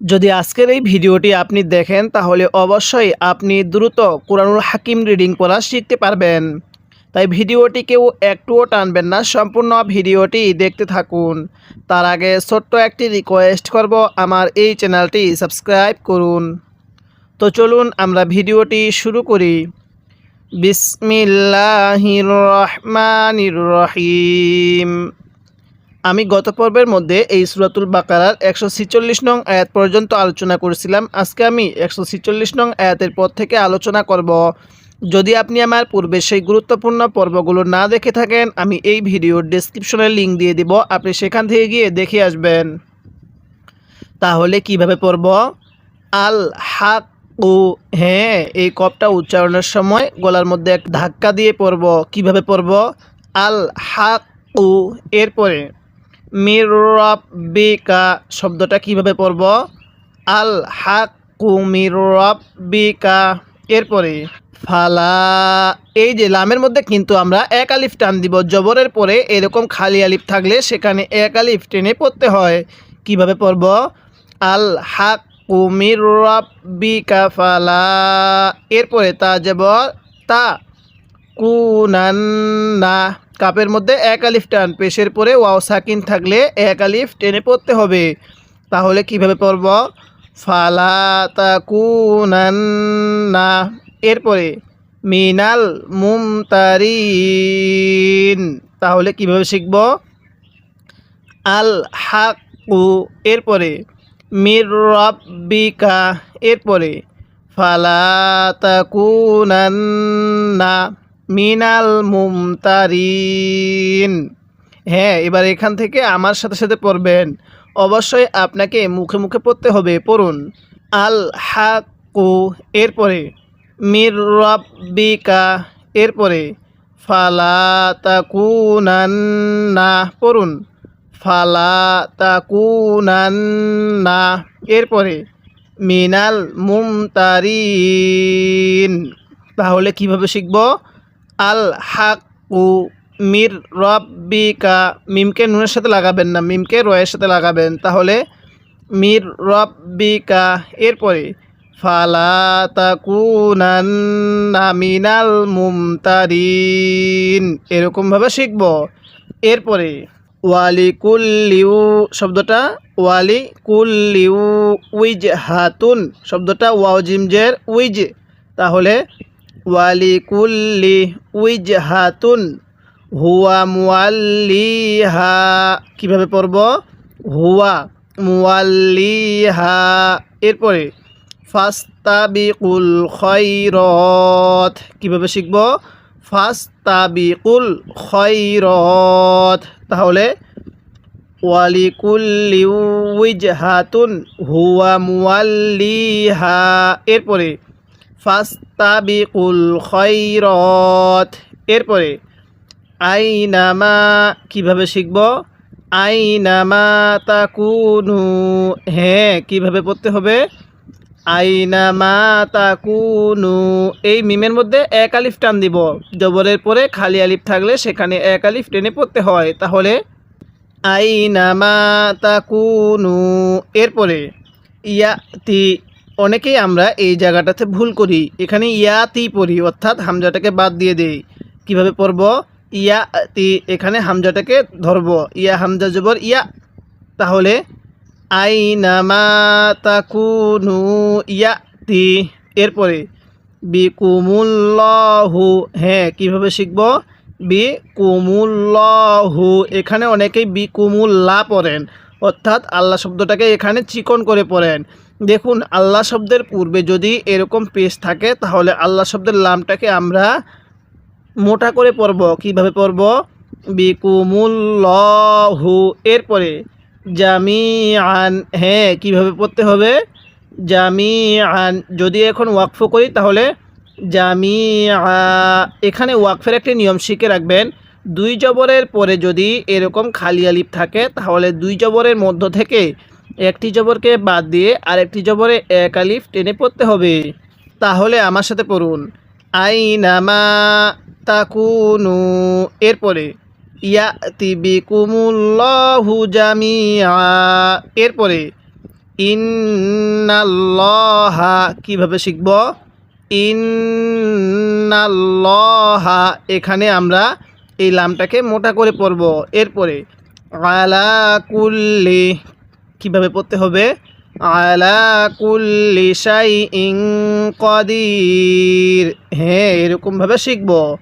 যদি আজকের এই ভিডিওটি আপনি দেখেন, তাহলে অবশ্যই আপনি দ্রুত কোরআনুল হাকিম রিডিং পড়া শিখতে পারবেন। তাই ভিডিওটি কেউ একটুও টানবেন না, সম্পূর্ণ ভিডিওটি দেখতে থাকুন। তার আগে ছোট্ট একটি রিকোয়েস্ট করব, আমার এই চ্যানেলটি সাবস্ক্রাইব করুন। তো চলুন আমরা ভিডিওটি শুরু করি। বিসমিল্লাহির রহমানির রহিম। আমি গত পর্বের মধ্যে এই সুরাতুল বাকারার একশো ছিচল্লিশ নং আয়াত পর্যন্ত আলোচনা করেছিলাম। আজকে আমি একশো ছিচল্লিশ নং আয়াতের পর থেকে আলোচনা করব। যদি আপনি আমার পূর্বে সেই গুরুত্বপূর্ণ পর্বগুলো না দেখে থাকেন, আমি এই ভিডিওর ডেসক্রিপশনে লিঙ্ক দিয়ে দিব। আপনি সেখান থেকে গিয়ে দেখে আসবেন। তাহলে কীভাবে পড়ব? আল হাক ও হ্যাঁ এই কপটা উচ্চারণের সময় গলার মধ্যে এক ধাক্কা দিয়ে পড়ব। কীভাবে পড়ব? আল হাক ও এরপরে মির রব্বিকা শব্দটা কীভাবে পড়ব? আল হাক কু মির রব্বিকা এরপরে, ফালা, এই যে লামের মধ্যে কিন্তু আমরা এক আলিফ টান দিব, জবরের পরে এরকম খালি আলিফ থাকলে সেখানে এক আলিফ টেনে পড়তে হয়। কীভাবে পড়ব? আল হাক কুমির রব্বিকা ফালা। এরপরে তা যাব, তা কুনান্না। কাপের মধ্যে এক আলিফ টান, পেশের পরে ওয়াও সাকিন থাকলে এক আলিফ টেনে পড়তে হবে। তাহলে কীভাবে পড়ব? ফালা এরপরে, মিনাল মুমতারিন। তাহলে কীভাবে শিখব? আল হাকু এরপরে, মির রব্বিকা। এরপরে ফালা তাকুনান্না মিনাল মুমতারিন। হ্যাঁ এবার এখান থেকে আমার সাথে সাথে পড়বেন। অবশ্যই আপনাকে মুখে মুখে পড়তে হবে, পড়ুন। আল হাকু এরপরে। মির রব্বিকা, এরপরে। ফালা তাকুনান্না, পড়ুন। ফালা তাকুনান্না, এরপরে। মিনাল মুমতারিন। তাহলে কীভাবে শিখব? আল হাকু মির রব্বিকা, মিমকে নুনের সাথে লাগাবেন না, মিমকে রয়ের সাথে লাগাবেন। তাহলে মির রব্বিকা, এরপরে ফালা তাকুনান্না মিনাল মুমতারিন এরকমভাবে শিখব। এরপরে ওয়ালি কুল্লিউ শব্দটা ওয়ালি কুল্লিউ উইজ হাতুন শব্দটা ওয়াও জিমজের উইজ। তাহলে ওয়ালি কুল্লি উইজ হাতুন হুয়া মুয়াল্লিহা। কীভাবে পড়ব? হুয়া মুয়াল্লিহা। এরপরে, ফাস্তাবিকুল খৈরত কীভাবে শিখব? ফাস্তাবিকুল খৈরত তাহলে, ওয়ালিকুল্লি উইজহাতুন, হুয়া মুয়াল্লিহা। এরপরে ফাস্তাবিকুল খৈরত এরপরে, আইনামা কীভাবে শিখব? আইনামা তাকুনু। হ্যাঁ কীভাবে পড়তে হবে? আইনামা তাকুনু। এই মিমের মধ্যে এক আলিফ টান দিব। জবরের পরে খালি আলিফ থাকলে সেখানে এক আলিফ টেনে পড়তে হয়। তাহলে, আইনামা তাকুনু। এরপরে, ইয়াতি অনেকেই আমরা এই জায়গাটাতে ভুল করি। এখানে ইয়াতি পড়ি, অর্থাৎ হামজাটাকে বাদ দিয়ে দেই। কীভাবে পড়ব? ইয়া তি, এখানে হামজাটাকে ধরব। ইয়া হামজা জবর, ইয়া। তাহলে আইনামা তাকুনু ইয়াতি এরপরে, বিকুমুল্লাহু হ্যাঁ কীভাবে শিখব? বিকুমুল্লাহু, এখানে অনেকেই বিকুমুল্লাহ পড়েন। অর্থাৎ আল্লাহ শব্দটাকে এখানে চিকন করে পড়েন। দেখুন, আল্লাহ শব্দের পূর্বে যদি এরকম পেজ থাকে, তাহলে আল্লাহ শব্দের লামটাকে আমরা মোটা করে পড়ব। কীভাবে পড়ব? বিকুমুল্লাহু। এরপরে জামি আন হ্যাঁ কীভাবে পড়তে হবে? জামি আন যদি এখন ওয়াকফ করি, তাহলে জামি এখানে ওয়াকফের একটি নিয়ম শিখে রাখবেন, দুই জবরের পরে যদি এরকম খালি আলিপ থাকে, তাহলে দুই জবরের মধ্য থেকে একটি জবরকে বাদ দিয়ে আরেকটি জবরে এক আলিফ টেনে পড়তে হবে। তাহলে আমার সাথে পড়ুন। আইনামা তাকুনু। এরপরে ইয়াতি বিকুমুল্লাহু জামিআ। এরপরে, ইন্নাল্লাহা, কীভাবে শিখব? ইন্নাল্লাহা, এখানে আমরা এই লামটাকে মোটা করে পড়ব। এরপরে, আলা কুল্লি কীভাবে পড়তে হবে? আলা কুল্লি শাই ইং কদির। হ্যাঁ এরকমভাবে শিখব।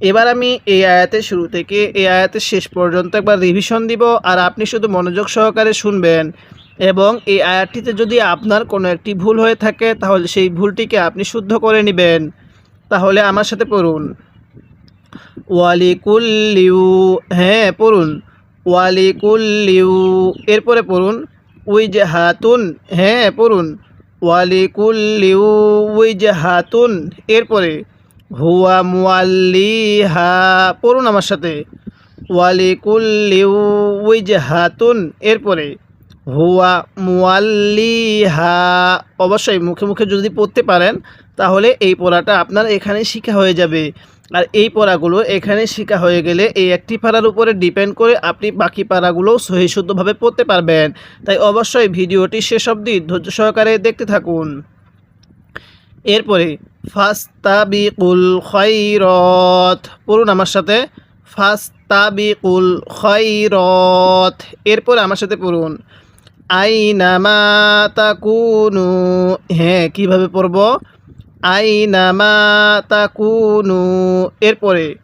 এবার আমি এই আয়াতের শুরু থেকে এই আয়াতের শেষ পর্যন্ত একবার রিভিশন দিব আর আপনি শুধু মনোযোগ সহকারে শুনবেন। এবং এই আয়াতটিতে যদি আপনার কোনো একটি ভুল হয়ে থাকে, তাহলে সেই ভুলটিকে আপনি শুদ্ধ করে নেবেন। তাহলে আমার সাথে পড়ুন। ওয়ালিকুল্লিউ হ্যাঁ পড়ুন। ওয়ালিকুল্লিউ এরপরে পড়ুন। উইজ হাতুন হ্যাঁ পড়ুন। ওয়ালিকুল্লিউ উইজ হাতুন এরপরে হুয়া মুয়াল্লিহা পড়ুন আমার সাথে। ওয়ালিকুল্লিউ উইজ হাতুন এরপরে হুয়া মুয়াল্লিহা অবশ্যই মুখে মুখে যদি পড়তে পারেন, তাহলে এই পড়াটা আপনার এখানে শিখা হয়ে যাবে। আর এই পড়াগুলো এখানে শিখা হয়ে গেলে এই একটি পাড়ার উপরে ডিপেন্ড করে আপনি বাকি পাড়াগুলো সহি শুদ্ধভাবে পড়তে পারবেন। তাই অবশ্যই ভিডিওটি শেষ অবধি ধৈর্য সহকারে দেখতে থাকুন। এরপরে, ফাস্তাবিকুল খৈরত পড়ুন আমার সাথে, ফাস্তাবিকুল খৈরত এরপরে আমার সাথে পড়ুন, আইনামা তাকুনু। হ্যাঁ কীভাবে পড়ব? আইনামা তাকুনু। এরপরে,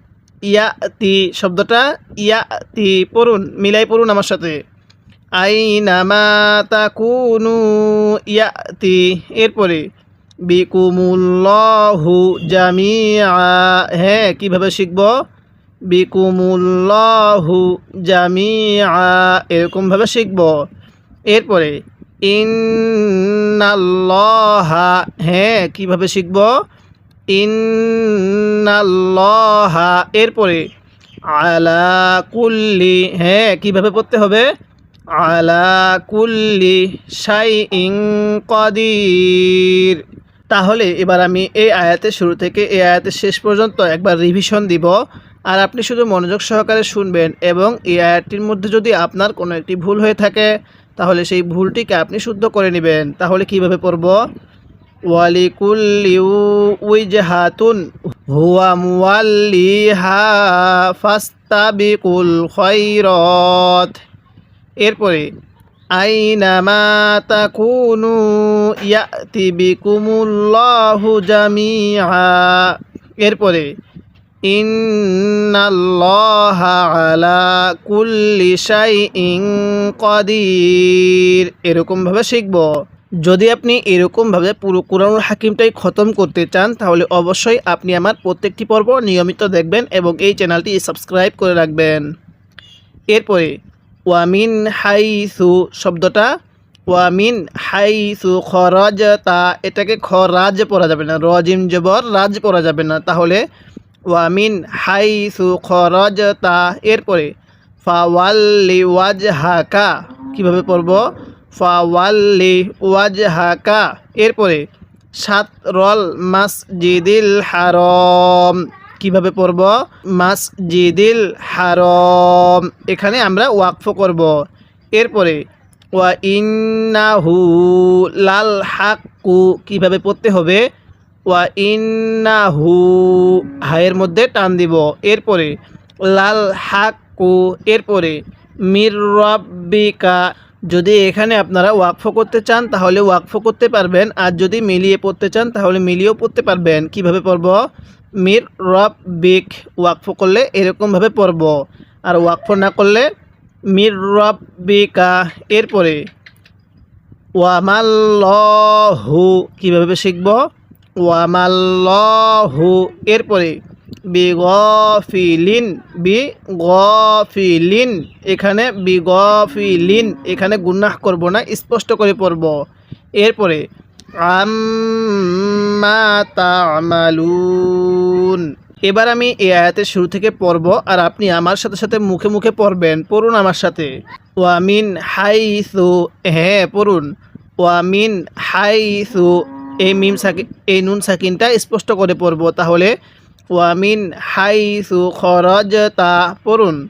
ইয়াতি, শব্দটা ইয়াতি পড়ুন, মিলাই পড়ুন আমার সাথে। আইনামা তাকুনু ইয়াতি। এরপরে, বিকুমুল্লাহু জামিয়া হ্যাঁ কীভাবে শিখব? বিকুমুল্লাহু জামিয়া এরকমভাবে শিখব। এরপরে ইন্নাল্লাহা হ্যাঁ কীভাবে শিখব? ইন্নাল্লাহা, এরপরে আলা কুল্লি হ্যাঁ কীভাবে পড়তে হবে? আলা কুল্লি সাই ইং কদির। তাহলে এবার আমি এই আয়াতের শুরু থেকে এই আয়াতের শেষ পর্যন্ত একবার রিভিশন দিব। আর আপনি শুধু মনোযোগ সহকারে শুনবেন এবং এই আয়াতটির মধ্যে যদি আপনার কোনো একটি ভুল হয়ে থাকে তাহলে সেই ভুলটিকে আপনি শুদ্ধ করে নেবেন। তাহলে কীভাবে পড়ব? ওয়ালিকুল্লিউ উইজহাতুন, হুয়া মুওয়াল্লিহা ফাস্তাবিকুল খৈরত এরপরে আইনামা তাকুনু ইয়াতি বিকুমুল্লাহু জামিআ। এরপরে কদির। এরকমভাবে শিখব। যদি আপনি এরকমভাবে পুরো কোরআনুল হাকিমটাই খতম করতে চান, তাহলে অবশ্যই আপনি আমার প্রত্যেকটি পর্ব নিয়মিত দেখবেন এবং এই চ্যানেলটি সাবস্ক্রাইব করে রাখবেন। এরপরে, ওয়ামিন হাইসু শব্দটা, ওয়ামিন হাই সু হাইসু খরাজতা, এটাকে খরাজ পড়া যাবে না রজিম জবর রাজ পড়া যাবে না। তাহলে ওয়ামিন হাইসু খরাজতা। এরপরে, ফাওয়াল্লি ওয়াজ হাকা কীভাবে পড়ব? ফাওয়াল্লি ওয়াজ হাকা এরপরে সাত রল মাসজিদিল হারম। কীভাবে পড়ব? মাসজিদিল হারম। এখানে আমরা ওয়াকফ করব। এরপরে, ওয়া ইন্নাহু লাল হাক্কু। কীভাবে পড়তে হবে? ওয়া ইন্নাহু, হায়ের মধ্যে টান দিব। এরপরে, লাল হাক্কু, এরপরে, মির রব্বিকা, যদি এখানে আপনারা ওয়াকফ করতে চান, তাহলে ওয়াকফ করতে পারবেন। আর যদি মিলিয়ে পড়তে চান, তাহলে মিলিয়েও পড়তে পারবেন। কীভাবে পড়ব? মির রব বিক ওয়াকফ করলে এরকমভাবে পড়ব। আর ওয়াকফ না করলে, মির রব বিকা এরপরে, ওয়ামাল্লহু, কীভাবে শিখব? ওয়ামাল্লহু, এরপরে বিগফিলিন বি গফিলিন এখানে বিগফিলিন, এখানে গুনাহ করব না, স্পষ্ট করে পড়ব। এরপরে আম্মা তামালুন, এবার আমি এই আয়াতের শুরু থেকে পড়ব আর আপনি আমার সাথে সাথে মুখে মুখে পড়বেন, পড়ুন আমার সাথে। ওয়ামিন হাইসু হ্যাঁ পড়ুন। ওয়ামিন হাইসু এই মিম সাকি, এই নুন সাকিনটা স্পষ্ট করে পড়ব। তাহলে, ওয়ামিন হাইসু খরজতা পড়ুন।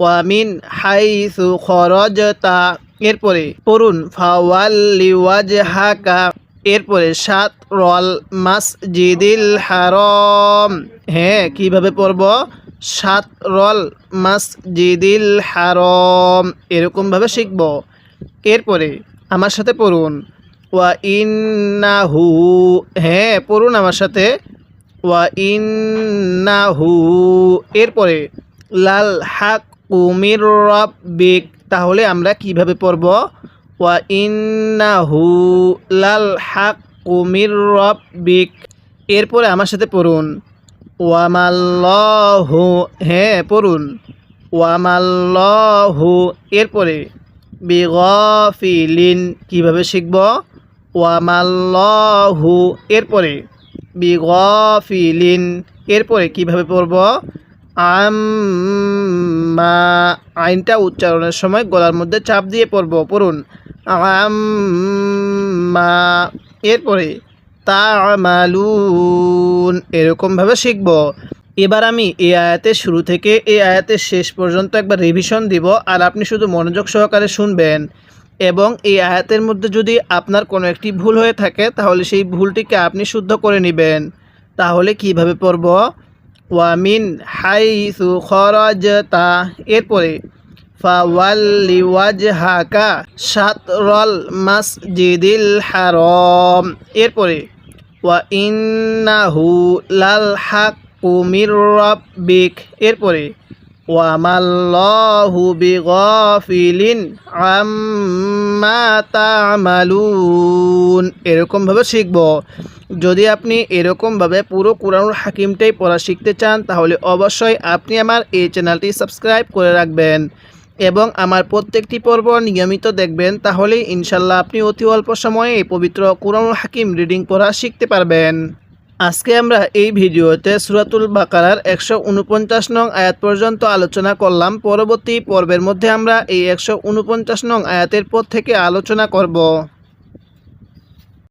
ওয়ামিন হাইসু খরজতা, এরপরে পড়ুন, ফাওয়াল্লি ওয়াজহাকা, এরপরে সাত রল মাসজিদিল হারম। হ্যাঁ কীভাবে পড়ব? সাত রল মাসজিদিল হারম, এরকমভাবে শিখব। এরপরে আমার সাথে পড়ুন। ওয়া ইন্নাহু হ্যাঁ পড়ুন আমার সাথে। ওয়া ইন্নাহু, এরপরে, লাল হাক উমির রব্বিক, তাহলে আমরা কীভাবে পড়ব? ওয়া ইন্নাহু, লাল হাক উমির রব্বিক, এরপরে আমার সাথে পড়ুন। ওয়ামাল্লাহু হ্যাঁ পড়ুন। ওয়ামাল্লাহু এরপরে, বিগফিলিন, কীভাবে শিখব? ওয়ামাল্লাহু, এরপরে বিগফিলিন, এরপরে কীভাবে পড়ব? আম্মা, আইনটা উচ্চারণের সময় গলার মধ্যে চাপ দিয়ে পড়ব, পড়ুন। আম্মা, এরপরে তামালুন, এরকমভাবে শিখব। এবার আমি এই আয়াতের শুরু থেকে এই আয়াতের শেষ পর্যন্ত একবার রিভিশন দিব, আর আপনি শুধু মনোযোগ সহকারে শুনবেন। এবং এই আয়াতের মধ্যে যদি আপনার কোনো একটি ভুল হয়ে থাকে, তাহলে সেই ভুলটিকে আপনি শুদ্ধ করে নেবেন। তাহলে কীভাবে পড়ব? ওয়ামিন হাইসু খরজতা। এরপরে, ফাওয়াল্লি ওয়াজহাকা শাতরল মাসজিদিল হারম। এরপরে, ওয়া ইন্নাহু লাল হাক্কু মির রাব্বিক। এরপরে আম্মা তা'মালুন। এরকমভাবে শিখব। যদি আপনি এরকমভাবে পুরো কোরআনুল হাকিমটাই পড়া শিখতে চান, তাহলে অবশ্যই আপনি আমার এই চ্যানেলটি সাবস্ক্রাইব করে রাখবেন এবং আমার প্রত্যেকটি পর্ব নিয়মিত দেখবেন তাহলে ইনশাল্লাহ আপনি অতি অল্প সময়ে এই পবিত্র কোরআনুল হাকিম রিডিং পড়া শিখতে পারবেন। আজকে আমরা এই ভিডিওতে সুরাতুল বাকারার একশো উনপঞ্চাশ নং আয়াত পর্যন্ত আলোচনা করলাম। পরবর্তী পর্বের মধ্যে আমরা এই একশো উনপঞ্চাশ নং আয়াতের পর থেকে আলোচনা করব।